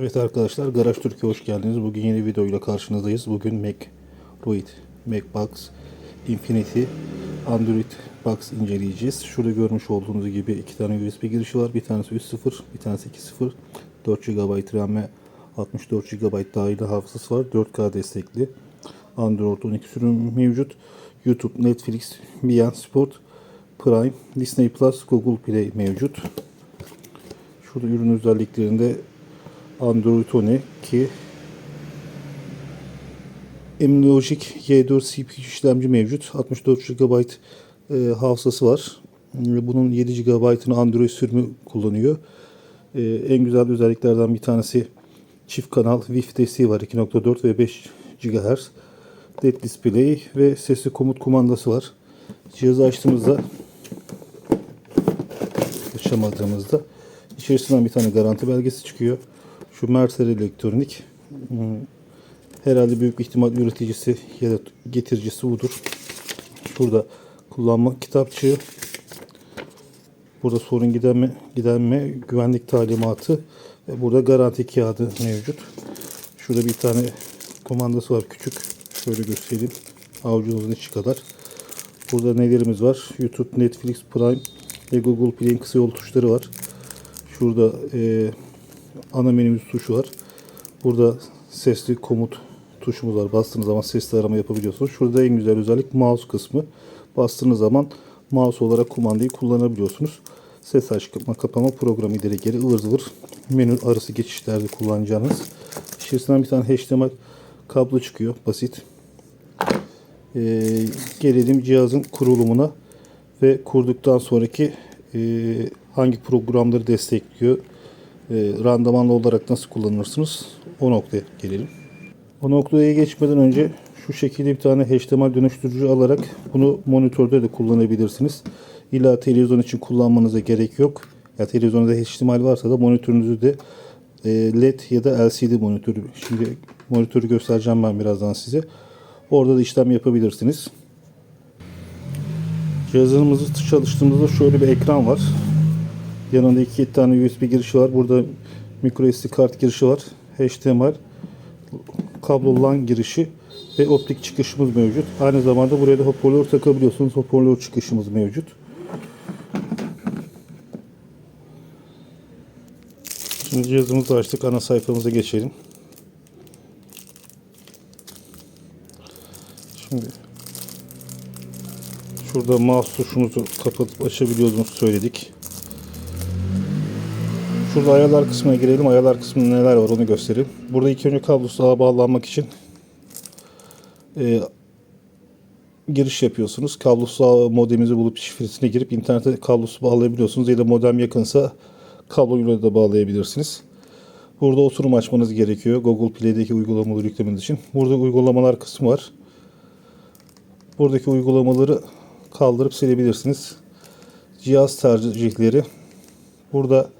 Evet arkadaşlar Garaj Türkiye hoş geldiniz. Bugün yeni videoyla karşınızdayız. Bugün Mac Droid, Macbox Infinity Android Box inceleyeceğiz. Şurada görmüş olduğunuz gibi iki tane USB girişi var. Bir tanesi 3.0, bir tanesi 2.0. 4 GB RAM ve 64 GB dahili hafızası var. 4K destekli. Android 12 sürüm mevcut. YouTube, Netflix, Bean Sport, Prime, Disney Plus, Google Play mevcut. Şurada ürün özelliklerinde Android 12 Emlogic Y4 CPU işlemci mevcut. 64 GB e, hafızası var. E, Bunun 7 GB'ını Android sürümü kullanıyor. E, en güzel özelliklerden bir tanesi çift kanal Wi-Fi desteği var. 2.4 ve 5 GHz. LED display ve sesli komut kumandası var. Cihazı açtığımızda açamadığımızda içerisinden bir tane garanti belgesi çıkıyor. Şu Mercer Elektronik hmm, herhalde büyük ihtimal üreticisi ya da getiricisi budur. Şurada kullanma kitapçığı. Burada sorun giderme, giderme güvenlik talimatı ve burada garanti kağıdı mevcut. Şurada bir tane kumandası var küçük. Şöyle göstereyim. Avucunuzun içi kadar. Burada nelerimiz var? YouTube, Netflix, Prime ve Google Play'in kısa yol tuşları var. Şurada e, ana menümüz tuşu var. Burada sesli komut tuşumuz var. Bastığınız zaman sesli arama yapabiliyorsunuz. Şurada en güzel özellik mouse kısmı. Bastığınız zaman mouse olarak kumandayı kullanabiliyorsunuz. Ses açma kapama programı ileri geri ıvır zıvır menü arası geçişlerde kullanacağınız. İçerisinden bir tane HDMI kablo çıkıyor. Basit. Ee, gelelim cihazın kurulumuna ve kurduktan sonraki e, hangi programları destekliyor, randımanlı olarak nasıl kullanırsınız o noktaya gelelim. O noktaya geçmeden önce şu şekilde bir tane HDMI dönüştürücü alarak bunu monitörde de kullanabilirsiniz. İlla televizyon için kullanmanıza gerek yok. Ya televizyonda HDMI varsa da monitörünüzü de e, LED ya da LCD monitörü. Şimdi monitörü göstereceğim ben birazdan size. Orada da işlem yapabilirsiniz. Cihazımızı çalıştığımızda şöyle bir ekran var. Yanında iki tane USB girişi var. Burada micro SD kart girişi var. HDMI, kablo LAN girişi ve optik çıkışımız mevcut. Aynı zamanda buraya da hoparlör takabiliyorsunuz. Hoparlör çıkışımız mevcut. Şimdi cihazımızı açtık. Ana sayfamıza geçelim. Şimdi şurada mouse tuşumuzu kapatıp açabiliyoruz söyledik. Şurada ayarlar kısmına girelim. Ayarlar kısmında neler var onu göstereyim. Burada ilk önce kablosu bağlanmak için e, giriş yapıyorsunuz. Kablosuz modeminizi bulup şifresine girip internete kablosu bağlayabiliyorsunuz. Ya da modem yakınsa kabloyla da bağlayabilirsiniz. Burada oturum açmanız gerekiyor. Google Play'deki uygulamaları yüklemeniz için. Burada uygulamalar kısmı var. Buradaki uygulamaları kaldırıp silebilirsiniz. Cihaz tercihleri. Burada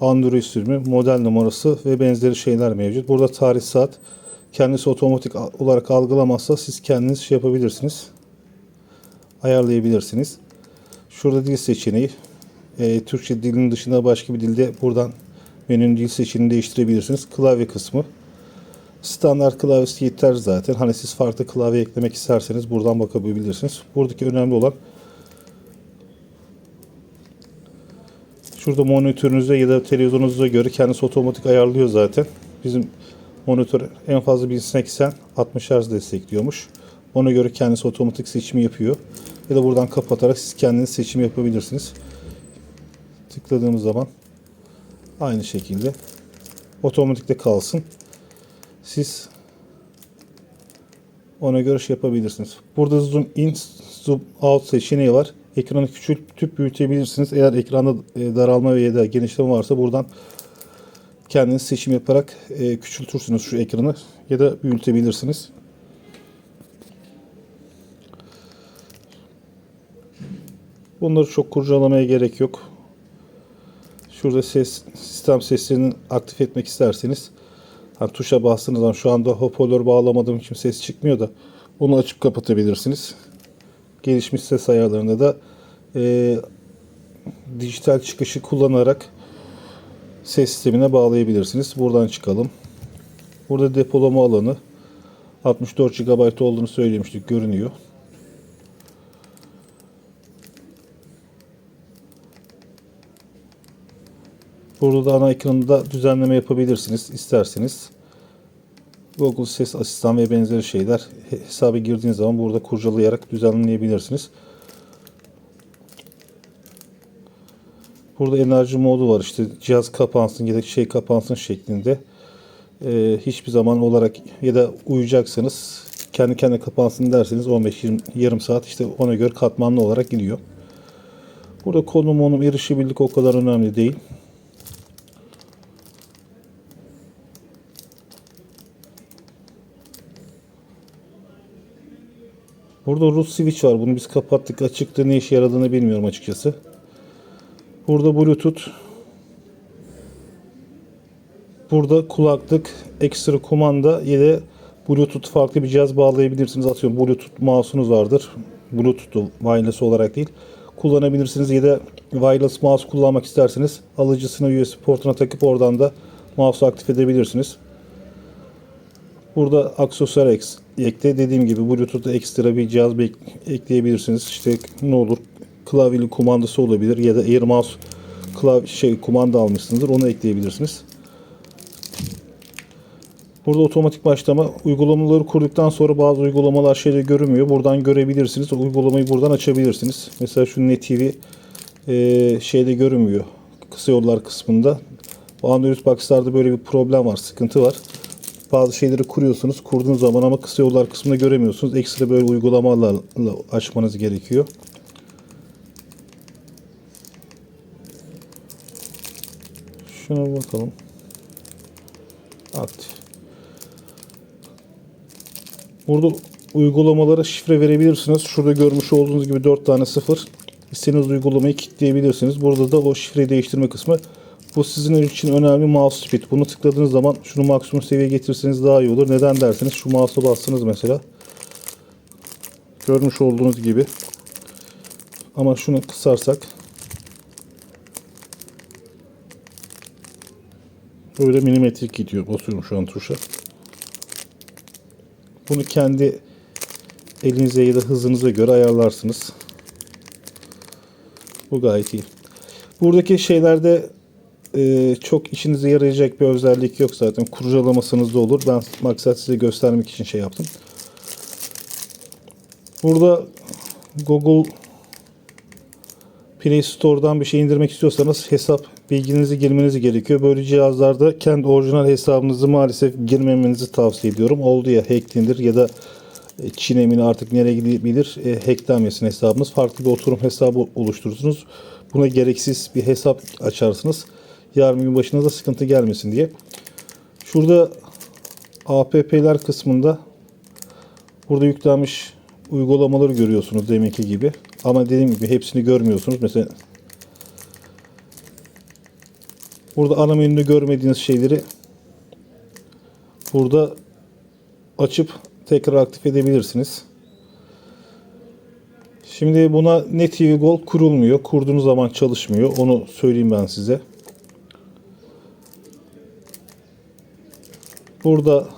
Android sürümü, model numarası ve benzeri şeyler mevcut. Burada tarih saat kendisi otomatik olarak algılamazsa siz kendiniz şey yapabilirsiniz. Ayarlayabilirsiniz. Şurada dil seçeneği. E, Türkçe dilinin dışında başka bir dilde buradan menünün dil seçeneğini değiştirebilirsiniz. Klavye kısmı. Standart klavyesi yeter zaten. Hani siz farklı klavye eklemek isterseniz buradan bakabilirsiniz. Buradaki önemli olan Şurada monitörünüze ya da televizyonunuza göre kendisi otomatik ayarlıyor zaten. Bizim monitör en fazla 1080 60 Hz destekliyormuş. Ona göre kendisi otomatik seçimi yapıyor. Ya da buradan kapatarak siz kendiniz seçim yapabilirsiniz. Tıkladığımız zaman aynı şekilde otomatikte kalsın. Siz ona göre şey yapabilirsiniz. Burada zoom in, zoom out seçeneği var. Ekranı küçültüp büyütebilirsiniz. Eğer ekranda e, daralma ya da genişleme varsa buradan kendiniz seçim yaparak e, küçültürsünüz şu ekranı ya da büyütebilirsiniz. Bunları çok kurcalamaya gerek yok. Şurada ses sistem seslerini aktif etmek isterseniz hani tuşa bastığınız zaman şu anda hoparlör bağlamadığım için ses çıkmıyor da onu açıp kapatabilirsiniz. Gelişmiş ses ayarlarında da e, dijital çıkışı kullanarak ses sistemine bağlayabilirsiniz. Buradan çıkalım. Burada depolama alanı 64 GB olduğunu söylemiştik. Görünüyor. Burada da ana ekranında düzenleme yapabilirsiniz isterseniz. Google Ses Asistan ve benzeri şeyler hesaba girdiğiniz zaman burada kurcalayarak düzenleyebilirsiniz. Burada enerji modu var işte cihaz kapansın ya da şey kapansın şeklinde. Ee, hiçbir zaman olarak ya da uyuyacaksanız kendi kendine kapansın derseniz 15-20 yarım saat işte ona göre katmanlı olarak gidiyor. Burada konum onun erişebilirlik o kadar önemli değil. Burada root switch var. Bunu biz kapattık. Açıkta ne işe yaradığını bilmiyorum açıkçası. Burada Bluetooth. Burada kulaklık, ekstra kumanda da Bluetooth farklı bir cihaz bağlayabilirsiniz. Atıyorum Bluetooth mouse'unuz vardır. Bluetooth wireless olarak değil. Kullanabilirsiniz ya da wireless mouse kullanmak isterseniz alıcısını USB portuna takıp oradan da mouse'u aktif edebilirsiniz. Burada aksesuar ekle dediğim gibi Bluetooth'ta ekstra bir cihaz ekleyebilirsiniz. İşte ne olur klavyeli kumandası olabilir ya da Air Mouse klav şey kumanda almışsınızdır onu ekleyebilirsiniz. Burada otomatik başlama uygulamaları kurduktan sonra bazı uygulamalar şeyde görünmüyor. Buradan görebilirsiniz. Uygulamayı buradan açabilirsiniz. Mesela şu NetTV e, şeyde görünmüyor. Kısa yollar kısmında. Bu Android Box'larda böyle bir problem var, sıkıntı var. Bazı şeyleri kuruyorsunuz. Kurduğunuz zaman ama kısa yollar kısmında göremiyorsunuz. Ekstra böyle uygulamalarla açmanız gerekiyor. Şuna bakalım. Aktif. Burada uygulamalara şifre verebilirsiniz. Şurada görmüş olduğunuz gibi 4 tane sıfır. İstediğiniz uygulamayı kilitleyebilirsiniz. Burada da o şifreyi değiştirme kısmı. Bu sizin için önemli mouse speed. Bunu tıkladığınız zaman şunu maksimum seviyeye getirseniz daha iyi olur. Neden derseniz şu mouse'a bastınız mesela. Görmüş olduğunuz gibi. Ama şunu kısarsak böyle milimetrik gidiyor. Basıyorum şu an tuşa. Bunu kendi elinize ya da hızınıza göre ayarlarsınız. Bu gayet iyi. Buradaki şeylerde e, çok işinize yarayacak bir özellik yok zaten. Kurcalamasanız da olur. Ben maksat size göstermek için şey yaptım. Burada Google Play Store'dan bir şey indirmek istiyorsanız hesap bilginizi girmeniz gerekiyor. Böyle cihazlarda kendi orijinal hesabınızı maalesef girmemenizi tavsiye ediyorum. Oldu ya hacklenir ya da e, Çin emini artık nereye gidebilir e, hacklenmesin hesabınız. Farklı bir oturum hesabı oluşturursunuz. Buna gereksiz bir hesap açarsınız. Yarın gün başınıza sıkıntı gelmesin diye. Şurada APP'ler kısmında burada yüklenmiş uygulamaları görüyorsunuz deminki gibi. Ama dediğim gibi hepsini görmüyorsunuz. Mesela burada ana menüde görmediğiniz şeyleri burada açıp tekrar aktif edebilirsiniz. Şimdi buna NetTV Gold kurulmuyor. Kurduğunuz zaman çalışmıyor. Onu söyleyeyim ben size. Burada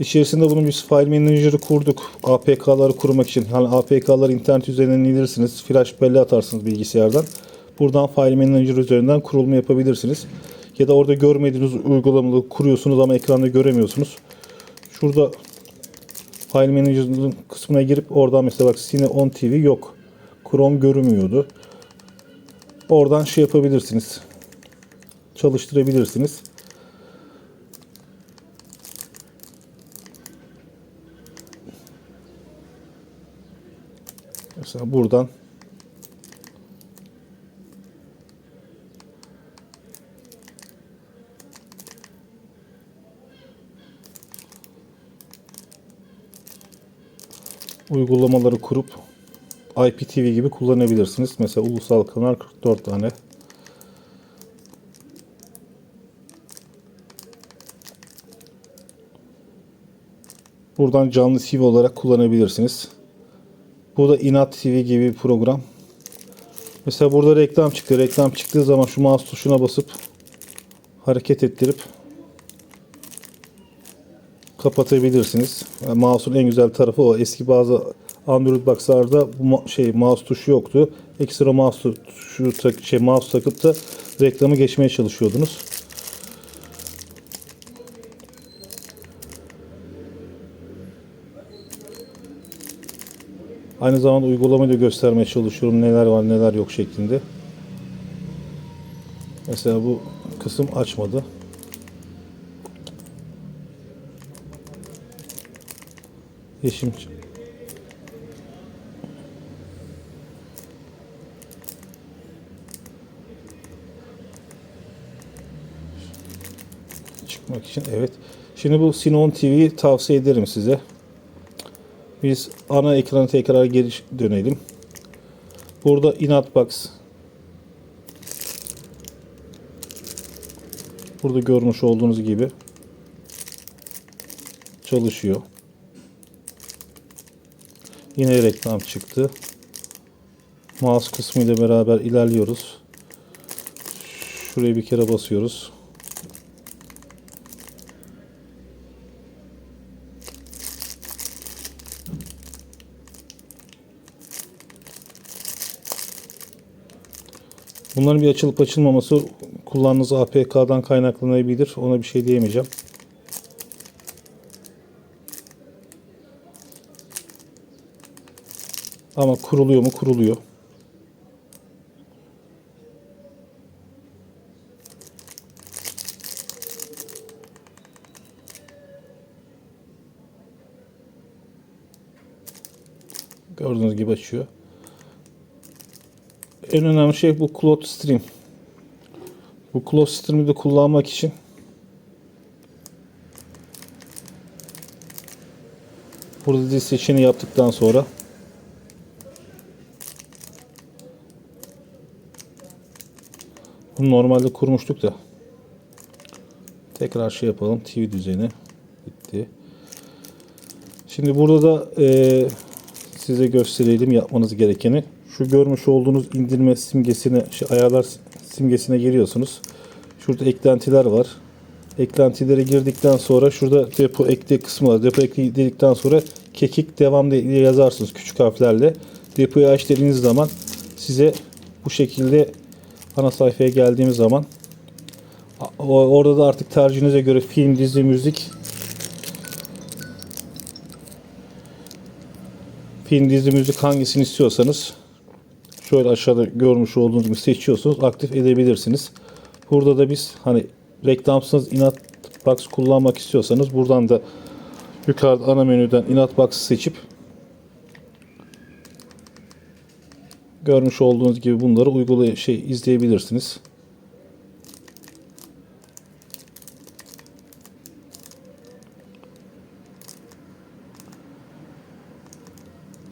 içerisinde bunun biz file manager'ı kurduk. APK'ları kurmak için. Hani APK'ları internet üzerinden indirirsiniz. Flash belleğe atarsınız bilgisayardan. Buradan file manager üzerinden kurulma yapabilirsiniz. Ya da orada görmediğiniz uygulamaları kuruyorsunuz ama ekranda göremiyorsunuz. Şurada File Manager'ın kısmına girip oradan mesela bak Cine On TV yok. Chrome görünmüyordu. Oradan şey yapabilirsiniz. Çalıştırabilirsiniz. Mesela buradan uygulamaları kurup IPTV gibi kullanabilirsiniz. Mesela ulusal kanal 44 tane. Buradan canlı TV olarak kullanabilirsiniz. Bu da Inat TV gibi bir program. Mesela burada reklam çıktı. Reklam çıktığı zaman şu mouse tuşuna basıp hareket ettirip kapatabilirsiniz. Yani mouse'un en güzel tarafı o. Eski bazı Android box'larda bu şey mouse tuşu yoktu. Ekstra mouse tuşu tak şey mouse takıp da reklamı geçmeye çalışıyordunuz. Aynı zamanda uygulamayı da göstermeye çalışıyorum. Neler var neler yok şeklinde. Mesela bu kısım açmadı. Yeşim çıkmak için evet. Şimdi bu Sinon TV'yi tavsiye ederim size. Biz ana ekrana tekrar geri dönelim. Burada Inatbox Burada görmüş olduğunuz gibi çalışıyor. Yine reklam çıktı. Mouse kısmı ile beraber ilerliyoruz. Şuraya bir kere basıyoruz. Bunların bir açılıp açılmaması kullandığınız APK'dan kaynaklanabilir. Ona bir şey diyemeyeceğim. Ama kuruluyor mu? Kuruluyor. Gördüğünüz gibi açıyor. En önemli şey bu Cloud Stream. Bu Cloud Stream'i de kullanmak için burada dil seçeneği yaptıktan sonra bunu normalde kurmuştuk da tekrar şey yapalım TV düzeni bitti. Şimdi burada da eee size gösterelim yapmanız gerekeni. Şu görmüş olduğunuz indirme simgesine, şey, ayarlar simgesine giriyorsunuz. Şurada eklentiler var. Eklentilere girdikten sonra şurada depo ekle kısmı var. Depo ekle dedikten sonra kekik devam diye yazarsınız küçük harflerle. Depoyu aç dediğiniz zaman size bu şekilde ana sayfaya geldiğimiz zaman orada da artık tercihinize göre film, dizi, müzik film, dizi, müzik hangisini istiyorsanız şöyle aşağıda görmüş olduğunuz gibi seçiyorsunuz. Aktif edebilirsiniz. Burada da biz hani reklamsız inat box kullanmak istiyorsanız buradan da yukarıda ana menüden inat box'ı seçip görmüş olduğunuz gibi bunları uygulay şey izleyebilirsiniz.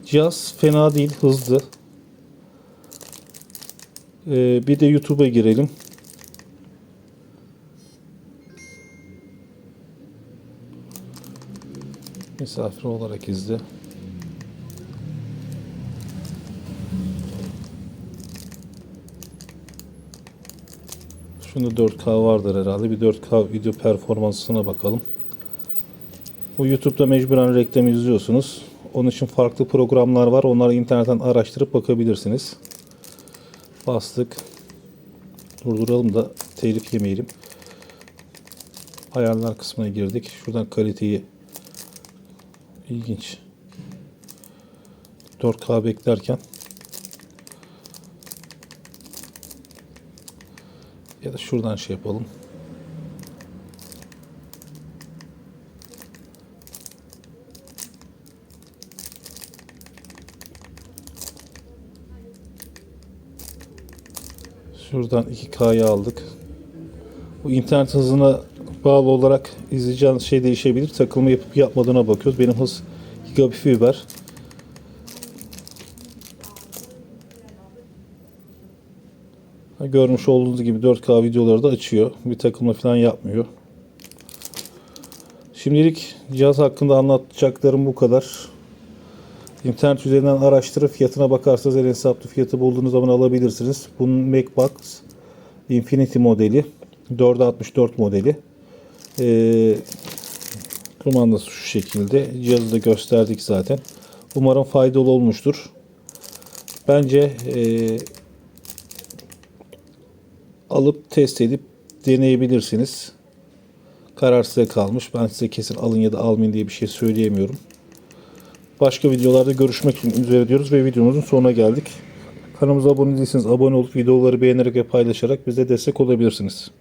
Cihaz fena değil, hızlı. Ee, bir de YouTube'a girelim. Misafir olarak izle. Şunda 4K vardır herhalde. Bir 4K video performansına bakalım. Bu YouTube'da mecburen reklam izliyorsunuz. Onun için farklı programlar var. Onları internetten araştırıp bakabilirsiniz. Bastık. Durduralım da telif yemeyelim. Ayarlar kısmına girdik. Şuradan kaliteyi ilginç. 4K beklerken ya da şuradan şey yapalım. Şuradan 2K'yı aldık. Bu internet hızına bağlı olarak izleyeceğiniz şey değişebilir. Takılma yapıp yapmadığına bakıyoruz. Benim hız gigabit fiber. Ha, Görmüş olduğunuz gibi 4K videoları da açıyor. Bir takılma falan yapmıyor. Şimdilik cihaz hakkında anlatacaklarım bu kadar. İnternet üzerinden araştırıp fiyatına bakarsanız en hesaplı fiyatı bulduğunuz zaman alabilirsiniz. Bunun MacBox Infinity modeli. 4'e 64 modeli. Ee, kumandası şu şekilde. Cihazı da gösterdik zaten. Umarım faydalı olmuştur. Bence ee, alıp test edip deneyebilirsiniz. Karar size kalmış. Ben size kesin alın ya da almayın diye bir şey söyleyemiyorum. Başka videolarda görüşmek üzere diyoruz ve videomuzun sonuna geldik. Kanalımıza abone değilseniz abone olup videoları beğenerek ve paylaşarak bize destek olabilirsiniz.